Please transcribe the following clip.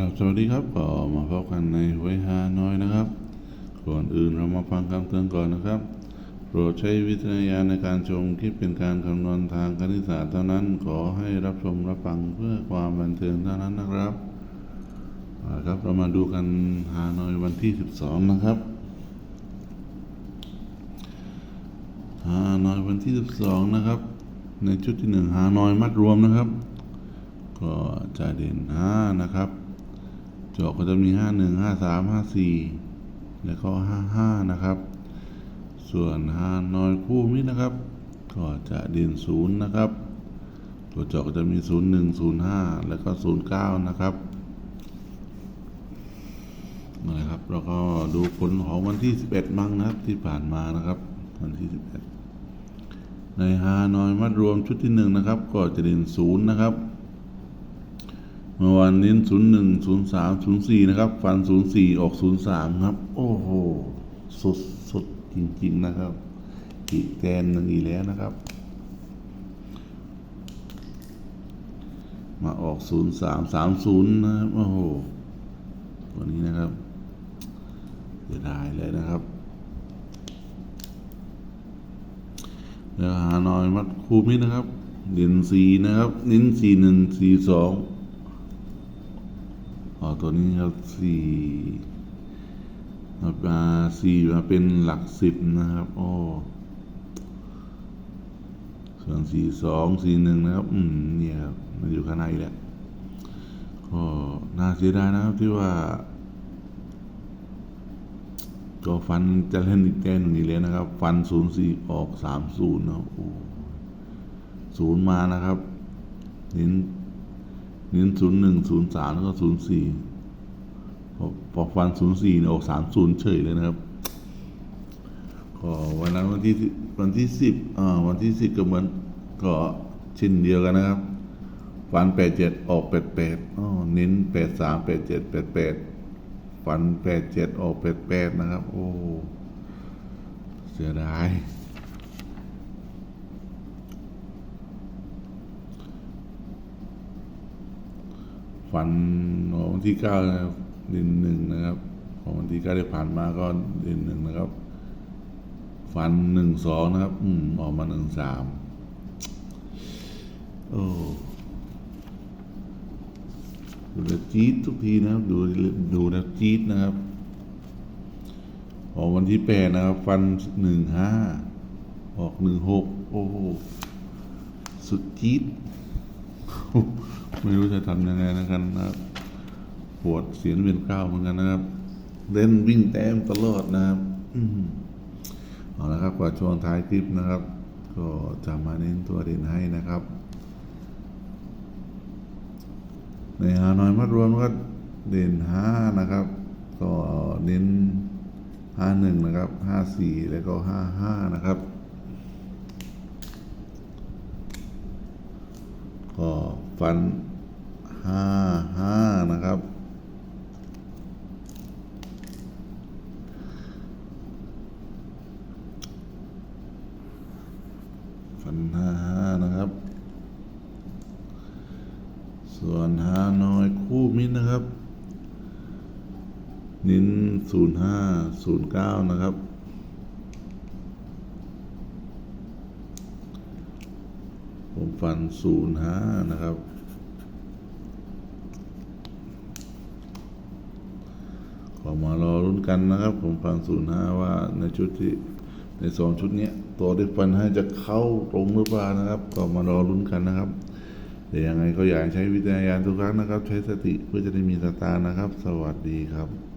ครับสวัสดีครับก็มาพบกันในหวยฮานอยนะครับ ก่อนอื่นเรามาฟังคำเตือนก่อนนะครับ โปรดใช้วิจารณญาณในการชมคลิปเป็นการคำนวณทางคณิตศาสตร์เท่านั้น ขอให้รับชมรับฟังเพื่อความบันเทิงเท่านั้นนะครับครับเรามาดูกันฮานอยวันที่ 12 นะครับฮานอยวันที่ 12 นะครับ ในชุดที่ 1 ฮานอยมัดรวมนะครับ ก็จะเด่น5นะครับ จอกก็จะมี5 1 5 3 5 4แล้วก็5 5นะครับ ส่วนฮานอยคู่มิตรนะครับ ก็จะเด่น0นะครับ ตัวจอกก็จะมี0 1 0 5แล้วก็0 9นะครับนะครับแล้วก็ดูผลของวันที่11มั่งนะครับที่ผ่านมานะครับวันที่11ในฮานอยมัดรวมชุดที่หนึ่งนะครับ ก็จะเด่นศูนย์นะครับ เมื่อวานเน้นศูนย์หนึ่งศูนย์สามศูนย์สี่นะครับ ฟันศูนย์สี่ออกศูนย์สามครับ โอ้โห สุดสุดจริง ๆ นะครับ อีกแกนหนึ่งอีกแล้วนะครับ มาออกศูนย์สามสามศูนย์นะครับ โอ้โห ตัวนี้นะครับเสียดายเลยนะครับแล้วหาน้อยมัดคูมินะครับ เด่นสีนะครับเน้นสีหนึ่งสีสอง อ๋อตัวนี้ครับสี่มาสี่มาเป็นหลักสิบนะครับโอ้ส่วนสี่สองสี่หนึ่งนะครับ อืมเนี่ยครับมันอยู่ข้างในแหละก็น่าเสียดายนะครับที่ว่าก็ฟันจะเล่นอีกแต้มหนึ่งอีกแล้วนะครับ ฟันศูนย์สี่ออกสามศูนย์นะโอ้ศูนย์มานะครับเน้น เน้นศูนย์หนึ่งศูนย์สามแล้วก็ศูนย์สี่พอฟันศูนย์สี่ออกสามศูนย์เฉยเลยนะครับก็วันนั้นวันที่วันที่สิบอ่าวันที่สิบก็เหมือนก็เช่นเดียวกันนะครับ ฟันแปดเจ็ดออกแปดแปดอ๋อเน้นแปดสามแปดเจ็ดแปดแปดฝันแปดเจ็ดออกแปดแปดนะครับ โอ้เสียดาย ฝันของวันที่เก้านะครับเดือนหนึ่งนะครับของวันที่เก้าได้ผ่านมาก็เดือนหนึ่งนะครับ ฝันหนึ่งสองนะครับ อืมออกมาหนึ่งสามโอ้ดูแลจี๊ดทุกทีนะครับ ดูดูแลจี๊ดนะครับออกวันที่แปดนะครับ ฟันหนึ่งห้าออกหนึ่งหกโอ้โหสุดจี๊ด ไม่รู้จะทำยังไงนะครับนะครับปวดเสียนเป็นก้าวเหมือนกันนะครับ เล่นวิ่งแต้มตลอดนะครับเอาละครับกว่าช่วงท้ายคลิปนะครับ ก็จะมาเน้นตัวเด่นให้นะครับ ในฮานอยมัดรวมก็เด่นห้านะครับ ก็เน้นห้าหนึ่งนะครับห้าสี่แล้วก็ห้าห้านะครับก็ฟันห้าห้านะครับันห้าห้านะครับ ส่วนฮานอยคู่มิตรนะครับ นิ้นศูนย์ห้าศูนย์เก้านะครับผมฟันศูนย์ห้านะครับขอมารอรุ้นกันนะครับ ผมฟันศูนย์ห้าว่าในชุดที่ในสองชุดเนี้ย ตัวที่ฟันให้จะเข้าตรงหรือเปล่านะครับ ก็มารอรุ้นกันนะครับเดี๋ยวยังไงก็อยากใช้วิจารณญาณทุกครั้งนะครับ ใช้สติเพื่อจะได้มีสตานะครับ สวัสดีครับ